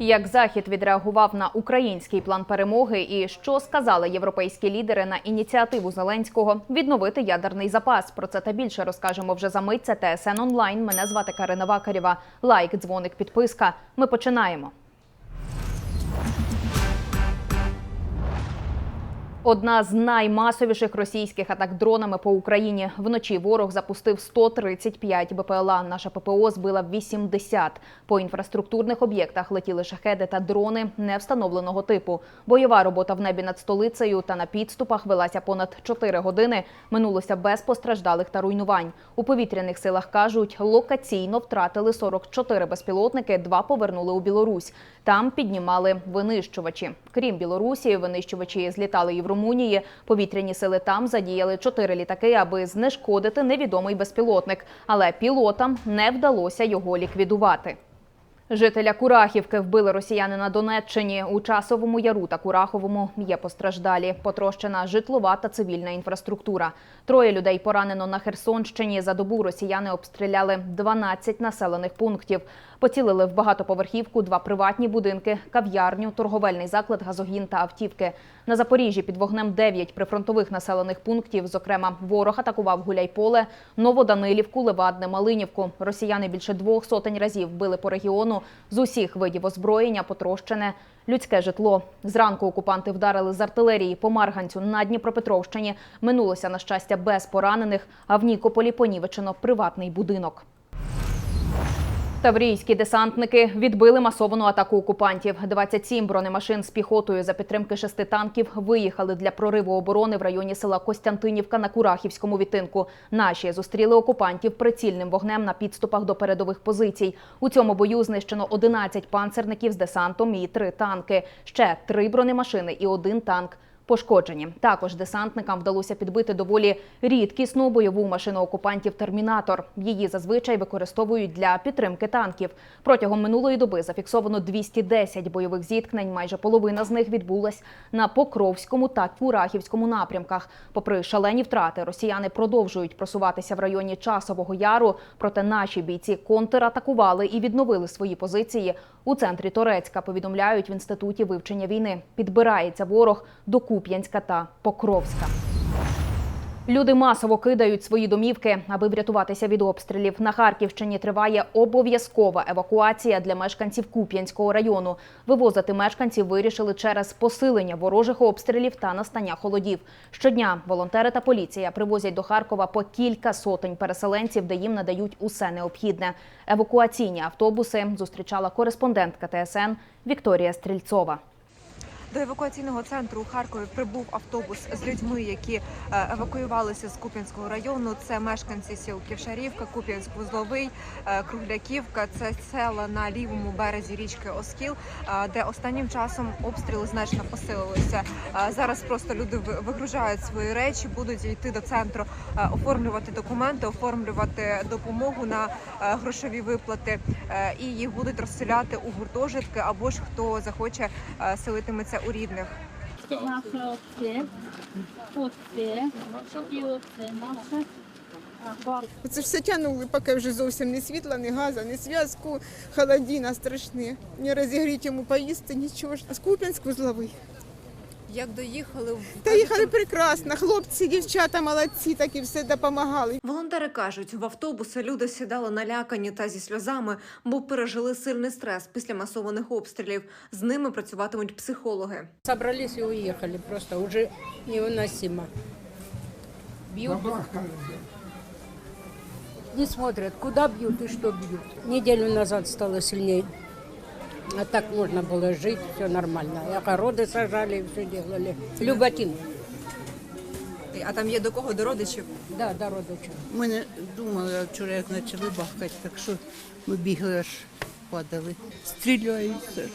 Як захід відреагував на український план перемоги, і що сказали європейські лідери на ініціативу Зеленського відновити ядерний запас? Про це та більше розкажемо вже за мить. Це ТСН онлайн. Мене звати Карина Вакарєва. Лайк, дзвоник, підписка. Ми починаємо. Одна з наймасовіших російських атак дронами по Україні. Вночі ворог запустив 135 БПЛА. Наша ППО збила 80. По інфраструктурних об'єктах летіли шахеди та дрони невстановленого типу. Бойова робота в небі над столицею та на підступах велася понад 4 години. Минулося без постраждалих та руйнувань. У повітряних силах кажуть, локаційно втратили 44 безпілотники, два повернули у Білорусь. Там піднімали винищувачі. Крім Білорусі, винищувачі злітали і в Румунії. Повітряні сили там задіяли чотири літаки, аби знешкодити невідомий безпілотник. Але пілотам не вдалося його ліквідувати. Жителя Курахівки вбили росіяни на Донеччині. У часовому яру та Кураховому є постраждалі. Потрощена житлова та цивільна інфраструктура. Троє людей поранено на Херсонщині. За добу росіяни обстріляли 12 населених пунктів. Поцілили в багатоповерхівку, два приватні будинки, кав'ярню, торговельний заклад, газогін та автівки. На Запоріжжі під вогнем 9 прифронтових населених пунктів. Зокрема, ворог атакував Гуляйполе, Новоданилівку, Левадне, Малинівку. Росіяни більше двох сотень разів били по регіону з усіх видів озброєння, потрощене людське житло. Зранку окупанти вдарили з артилерії по Марганцю на Дніпропетровщині. Минулося на щастя без поранених. А в Нікополі понівечено приватний будинок. Таврійські десантники відбили масовану атаку окупантів. 27 бронемашин з піхотою за підтримки шести танків виїхали для прориву оборони в районі села Костянтинівка на Курахівському відтинку. Наші зустріли окупантів прицільним вогнем на підступах до передових позицій. У цьому бою знищено 11 панцерників з десантом і три танки. Ще три бронемашини і один танк. Пошкоджені також десантникам вдалося підбити доволі рідкісну бойову машину окупантів Термінатор. Її зазвичай використовують для підтримки танків. Протягом минулої доби зафіксовано 210 бойових зіткнень. Майже половина з них відбулась на Покровському та Курахівському напрямках. Попри шалені втрати, росіяни продовжують просуватися в районі Часового Яру. Проте наші бійці контратакували і відновили свої позиції у центрі Торецька. Повідомляють в інституті вивчення війни. Підбирається ворог до Куп'янська та Покровська. Люди масово кидають свої домівки, аби врятуватися від обстрілів. На Харківщині триває обов'язкова евакуація для мешканців Куп'янського району. Вивозити мешканців вирішили через посилення ворожих обстрілів та настання холодів. Щодня волонтери та поліція привозять до Харкова по кілька сотень переселенців, де їм надають усе необхідне. Евакуаційні автобуси зустрічала кореспондентка ТСН Вікторія Стрільцова. До евакуаційного центру у Харкові прибув автобус з людьми, які е, евакуювалися з Куп'янського району. Це мешканці сіл Ківшарівка, Куп'янськ-Вузловий, е, Кругляківка. Це села на лівому березі річки Оскіл, е, де останнім часом обстріли значно посилилися. Зараз просто люди вигружають свої речі, будуть йти до центру, оформлювати документи, оформлювати допомогу на грошові виплати, і їх будуть розселяти у гуртожитки або ж хто захоче е, селитиметься у рідних. Це все тягнули, поки вже зовсім ні світла, ні газу, ні зв'язку, холодіна страшні. Не розігріти йому поїсти, нічого ж. А з Куп'янську вузловий. Як доїхали в Та їхали прекрасно. Хлопці, дівчата молодці, так і все допомагали. волонтери кажуть, в автобуси люди сідали налякані та зі сльозами, бо пережили сильний стрес після масованих обстрілів. З ними працюватимуть психологи. Собрались и уехали. Просто уже невыносимо. Бьют. Не смотрят, куда бьют и что бьют. Неделю назад стало сильнее. А так можно было жить, все нормально. И огороды сажали, все делали. Люботин. А там є до кого до родичів? Да, до родича. Ми не думали, а вчора як почали бахкати, так що ми бігли аж падали. Стріляються.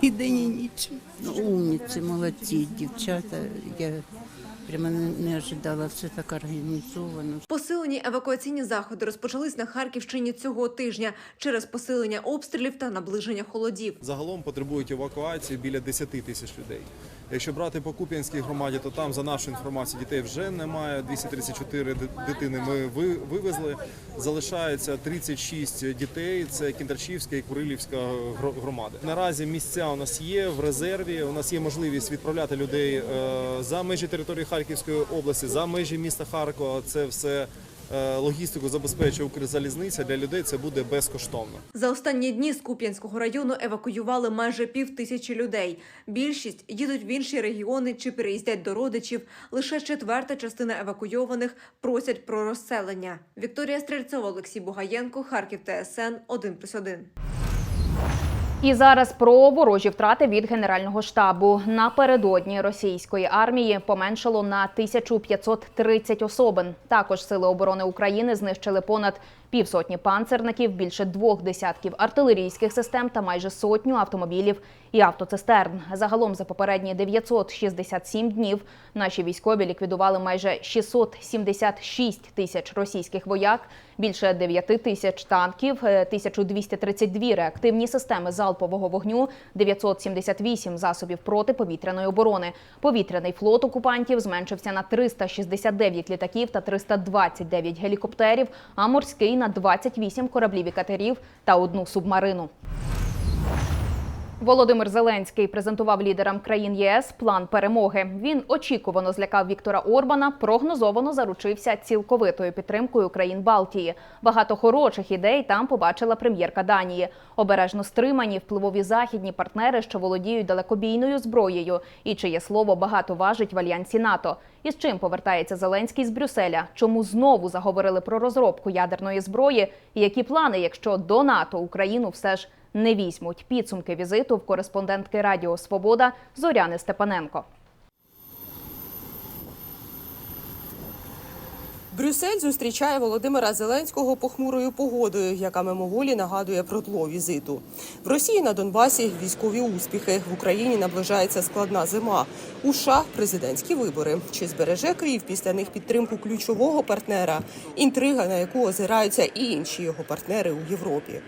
І день і ніч. Ну, умниці, молодці, дівчата. Я прямо не, ожидала все так організовано. Посилені евакуаційні заходи розпочались на Харківщині цього тижня через посилення обстрілів та наближення холодів. Загалом потребують евакуації біля 10 тисяч людей. Якщо брати по Куп'янській громаді, то там, за нашу інформацію, дітей вже немає. 234 ди- дитини ми ви- вивезли. Залишається 36 дітей. Це Кіндрачівська і Курилівська гро- громади. Наразі місця у нас є в резерві. У нас є можливість відправляти людей е, за межі території Харківської області, за межі міста Харкова. Це все логістику забезпечує Укрзалізниця. Для людей це буде безкоштовно. За останні дні з Куп'янського району евакуювали майже пів тисячі людей. Більшість їдуть в інші регіони чи переїздять до родичів. Лише четверта частина евакуйованих просять про розселення. Вікторія Стрельцова, Олексій Бугаєнко, Харків ТСН 1+,1. І зараз про ворожі втрати від Генерального штабу. Напередодні російської армії поменшало на 1530 особин. Також сили оборони України знищили понад півсотні панцерників, більше двох десятків артилерійських систем та майже сотню автомобілів і автоцистерн. Загалом за попередні 967 днів наші військові ліквідували майже 676 тисяч російських вояк, більше 9 тисяч танків, е, 1232 реактивні системи залпового вогню, 978 засобів протиповітряної оборони. Повітряний флот окупантів зменшився на 369 літаків та 329 гелікоптерів, а морський на 28 кораблів і катерів та одну субмарину. Володимир Зеленський презентував лідерам країн ЄС план перемоги. Він очікувано злякав Віктора Орбана, прогнозовано заручився цілковитою підтримкою країн Балтії. Багато хороших ідей там побачила прем'єрка Данії. Обережно стримані впливові західні партнери, що володіють далекобійною зброєю, і чиє слово багато важить в альянсі НАТО. І з чим повертається Зеленський з Брюсселя? Чому знову заговорили про розробку ядерної зброї? І які плани, якщо до НАТО Україну все ж не візьмуть підсумки візиту в кореспондентки Радіо Свобода Зоряни Степаненко. Брюссель зустрічає Володимира Зеленського похмурою погодою, яка мимоволі нагадує про тло візиту. В Росії на Донбасі військові успіхи. В Україні наближається складна зима. У США президентські вибори. Чи збереже Київ після них підтримку ключового партнера? Інтрига, на яку озираються і інші його партнери у Європі.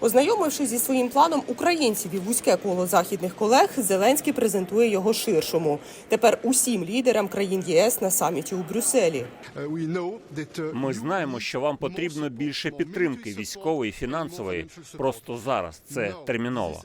Ознайомившись зі своїм планом українців і вузьке коло західних колег, Зеленський презентує його ширшому. Тепер усім лідерам країн єС на саміті у Брюсселі. Ми знаємо, що вам потрібно більше підтримки військової, фінансової. Просто зараз це терміново.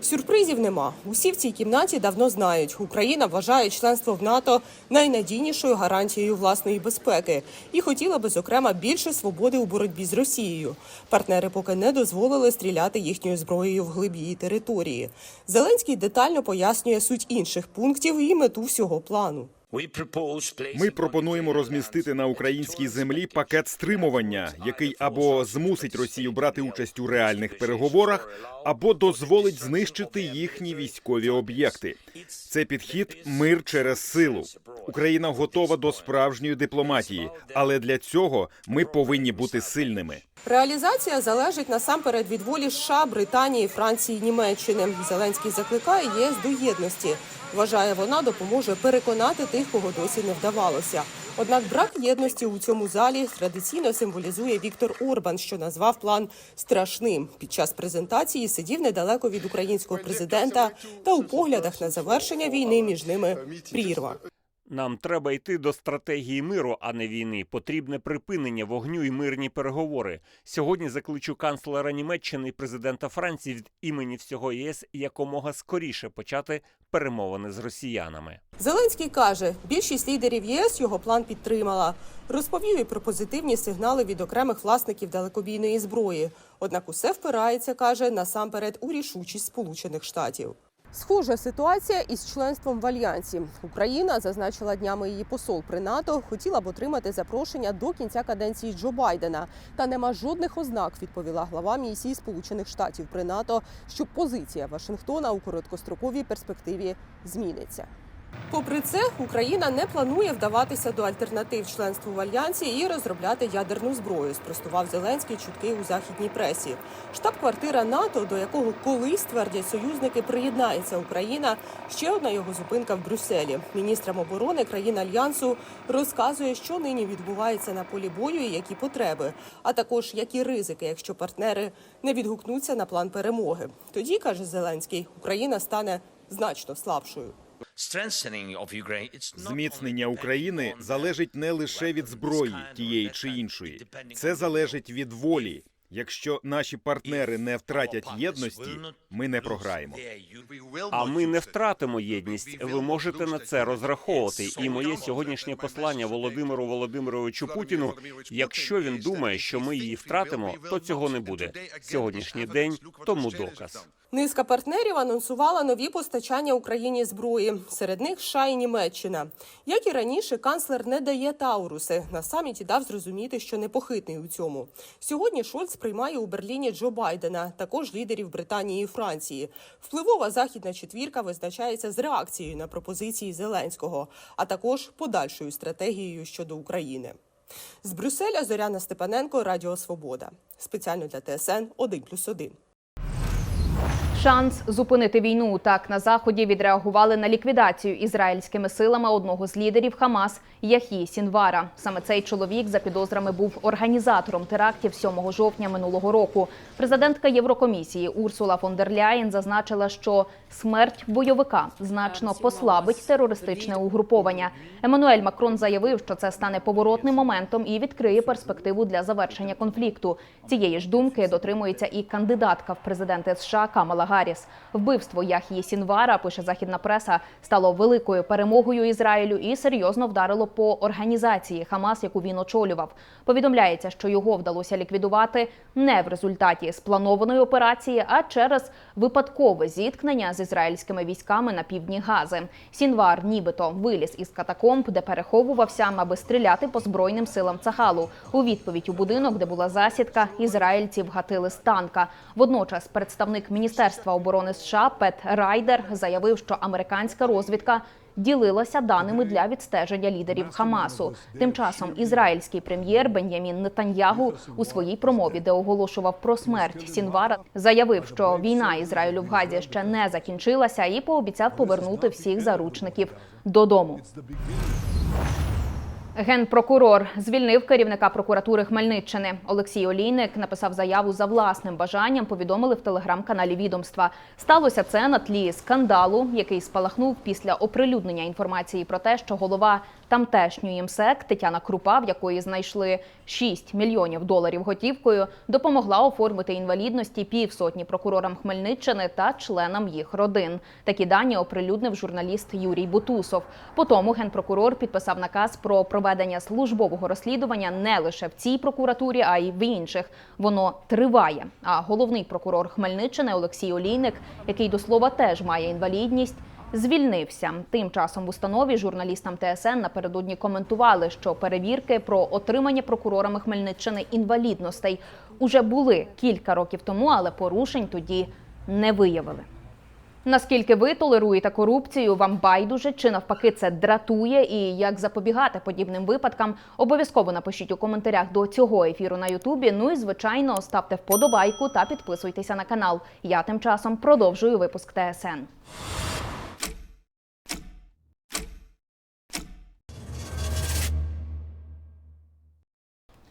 Сюрпризів нема. Усі в цій кімнаті давно знають. Україна вважає членство в НАТО найнадійнішою гарантією власної безпеки і хотіла би, зокрема, більше свободи у боротьбі з Росією. Партнери поки не дозволили стріляти їхньою зброєю в глиб її території. Зеленський детально пояснює суть інших пунктів і мету всього плану. Ми пропонуємо розмістити на українській землі пакет стримування, який або змусить Росію брати участь у реальних переговорах, або дозволить знищити їхні військові об'єкти. Це підхід мир через силу. Україна готова до справжньої дипломатії, але для цього ми повинні бути сильними. Реалізація залежить насамперед від волі США, Британії, Франції, Німеччини. Зеленський закликає ЄС до єдності. Вважає, вона допоможе переконати тих, кого досі не вдавалося. Однак брак єдності у цьому залі традиційно символізує Віктор Орбан, що назвав план страшним. Під час презентації сидів недалеко від українського президента та у поглядах на завершення війни між ними прірва. Нам треба йти до стратегії миру, а не війни. Потрібне припинення вогню і мирні переговори. Сьогодні закличу канцлера Німеччини і президента Франції від імені всього ЄС якомога скоріше почати перемовини з росіянами. Зеленський каже, більшість лідерів ЄС його план підтримала. Розповів і про позитивні сигнали від окремих власників далекобійної зброї. Однак усе впирається, каже, насамперед у рішучість Сполучених Штатів. Схожа ситуація із членством в альянсі. Україна зазначила днями її посол при НАТО, хотіла б отримати запрошення до кінця каденції Джо Байдена. Та нема жодних ознак, відповіла глава місії Сполучених Штатів при НАТО, що позиція Вашингтона у короткостроковій перспективі зміниться. Попри це, Україна не планує вдаватися до альтернатив членству в альянсі і розробляти ядерну зброю. Спростував Зеленський чутки у західній пресі. Штаб-квартира НАТО, до якого колись твердять союзники, приєднається Україна. Ще одна його зупинка в Брюсселі. Міністрам оборони країн альянсу розказує, що нині відбувається на полі бою і які потреби, а також які ризики, якщо партнери не відгукнуться на план перемоги. Тоді каже Зеленський, Україна стане значно слабшою. Зміцнення України залежить не лише від зброї тієї чи іншої. Це залежить від волі. Якщо наші партнери не втратять єдності, ми не програємо. А ми не втратимо єдність. Ви можете на це розраховувати. І моє сьогоднішнє послання Володимиру Володимировичу Путіну. Якщо він думає, що ми її втратимо, то цього не буде. Сьогоднішній день тому доказ. Низка партнерів анонсувала нові постачання Україні зброї. Серед них США і Німеччина. Як і раніше, канцлер не дає Тауруси. На саміті дав зрозуміти, що непохитний у цьому. Сьогодні Шольц приймає у Берліні Джо Байдена, також лідерів Британії і Франції. Впливова західна четвірка визначається з реакцією на пропозиції Зеленського, а також подальшою стратегією щодо України. З Брюсселя Зоряна Степаненко, Радіо Свобода. Спеціально для ТСН 1+,1. Шанс зупинити війну так на заході відреагували на ліквідацію ізраїльськими силами одного з лідерів Хамас Яхі Сінвара. Саме цей чоловік за підозрами був організатором терактів 7 жовтня минулого року. Президентка Єврокомісії Урсула фон дер Ляєн зазначила, що смерть бойовика значно послабить терористичне угруповання. Еммануель Макрон заявив, що це стане поворотним моментом і відкриє перспективу для завершення конфлікту. Цієї ж думки дотримується і кандидатка в президенти США Камала Гарріс. Вбивство Яхії Сінвара, пише західна преса, стало великою перемогою Ізраїлю і серйозно вдарило по організації Хамас, яку він очолював. Повідомляється, що його вдалося ліквідувати не в результаті спланованої операції, а через випадкове зіткнення з ізраїльськими військами на півдні Гази. Сінвар нібито виліз із катакомб, де переховувався, аби стріляти по збройним силам Цахалу. У відповідь у будинок, де була засідка, ізраїльці вгатили з танка. Водночас представник Міністерства оборони США Пет Райдер заявив, що американська розвідка ділилася даними для відстеження лідерів Хамасу. Тим часом ізраїльський прем'єр Бен'ямін Нетаньягу у своїй промові, де оголошував про смерть Сінвара, заявив, що війна Ізраїлю в Газі ще не закінчилася, і пообіцяв повернути всіх заручників додому. Генпрокурор звільнив керівника прокуратури Хмельниччини. Олексій Олійник написав заяву за власним бажанням. Повідомили в телеграм-каналі відомства. Сталося це на тлі скандалу, який спалахнув після оприлюднення інформації про те, що голова тамтешньої МСЕК Тетяна Крупа, в якої знайшли 6 мільйонів доларів готівкою, допомогла оформити інвалідності півсотні прокурорам Хмельниччини та членам їх родин. Такі дані оприлюднив журналіст Юрій Бутусов. Потім генпрокурор підписав наказ про проведення службового розслідування не лише в цій прокуратурі, а й в інших. Воно триває. А головний прокурор Хмельниччини Олексій Олійник, який до слова теж має інвалідність. Звільнився тим часом в установі журналістам ТСН напередодні коментували, що перевірки про отримання прокурорами Хмельниччини інвалідностей уже були кілька років тому, але порушень тоді не виявили. Наскільки ви толеруєте корупцію, вам байдуже чи навпаки це дратує, і як запобігати подібним випадкам, обов'язково напишіть у коментарях до цього ефіру на Ютубі. Ну і звичайно, ставте вподобайку та підписуйтеся на канал. Я тим часом продовжую випуск ТСН.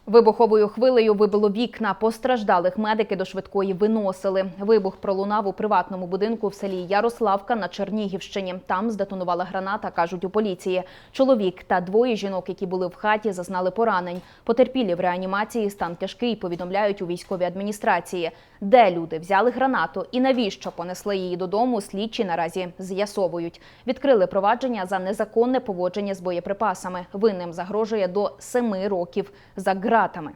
Вибуховою хвилею вибило вікна. Постраждалих медики до швидкої виносили. Вибух пролунав у приватному будинку в селі Ярославка на Чернігівщині. Там здетонувала граната, кажуть у поліції. Чоловік та двоє жінок, які були в хаті, зазнали поранень. Потерпілі в реанімації стан тяжкий. Повідомляють у військовій адміністрації. Де люди взяли гранату і навіщо понесли її додому? Слідчі наразі з'ясовують. Відкрили провадження за незаконне поводження з боєприпасами. Винним загрожує до семи років за ґратами.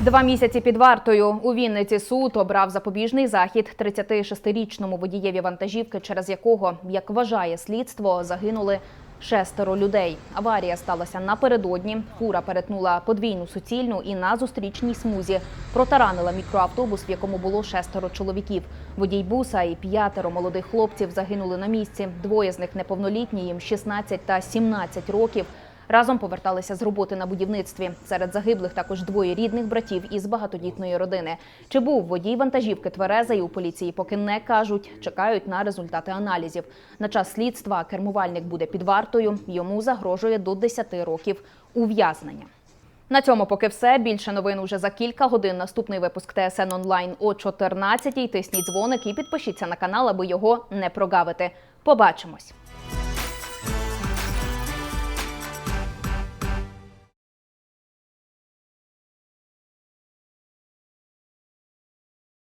Два місяці під вартою у Вінниці суд обрав запобіжний захід 36-річному водієві вантажівки, через якого, як вважає слідство, загинули шестеро людей. Аварія сталася напередодні. Фура перетнула подвійну суцільну і на зустрічній смузі протаранила мікроавтобус, в якому було шестеро чоловіків. Водій буса і п'ятеро молодих хлопців загинули на місці. Двоє з них неповнолітні, їм 16 та 17 років. Разом поверталися з роботи на будівництві. Серед загиблих також двоє рідних братів із багатодітної родини. Чи був водій вантажівки тверезий у поліції поки не кажуть. Чекають на результати аналізів. На час слідства кермувальник буде під вартою. Йому загрожує до 10 років ув'язнення. На цьому поки все. Більше новин уже за кілька годин. Наступний випуск ТСН онлайн о 14 Тисніть дзвоник і підпишіться на канал, аби його не прогавити. Побачимось.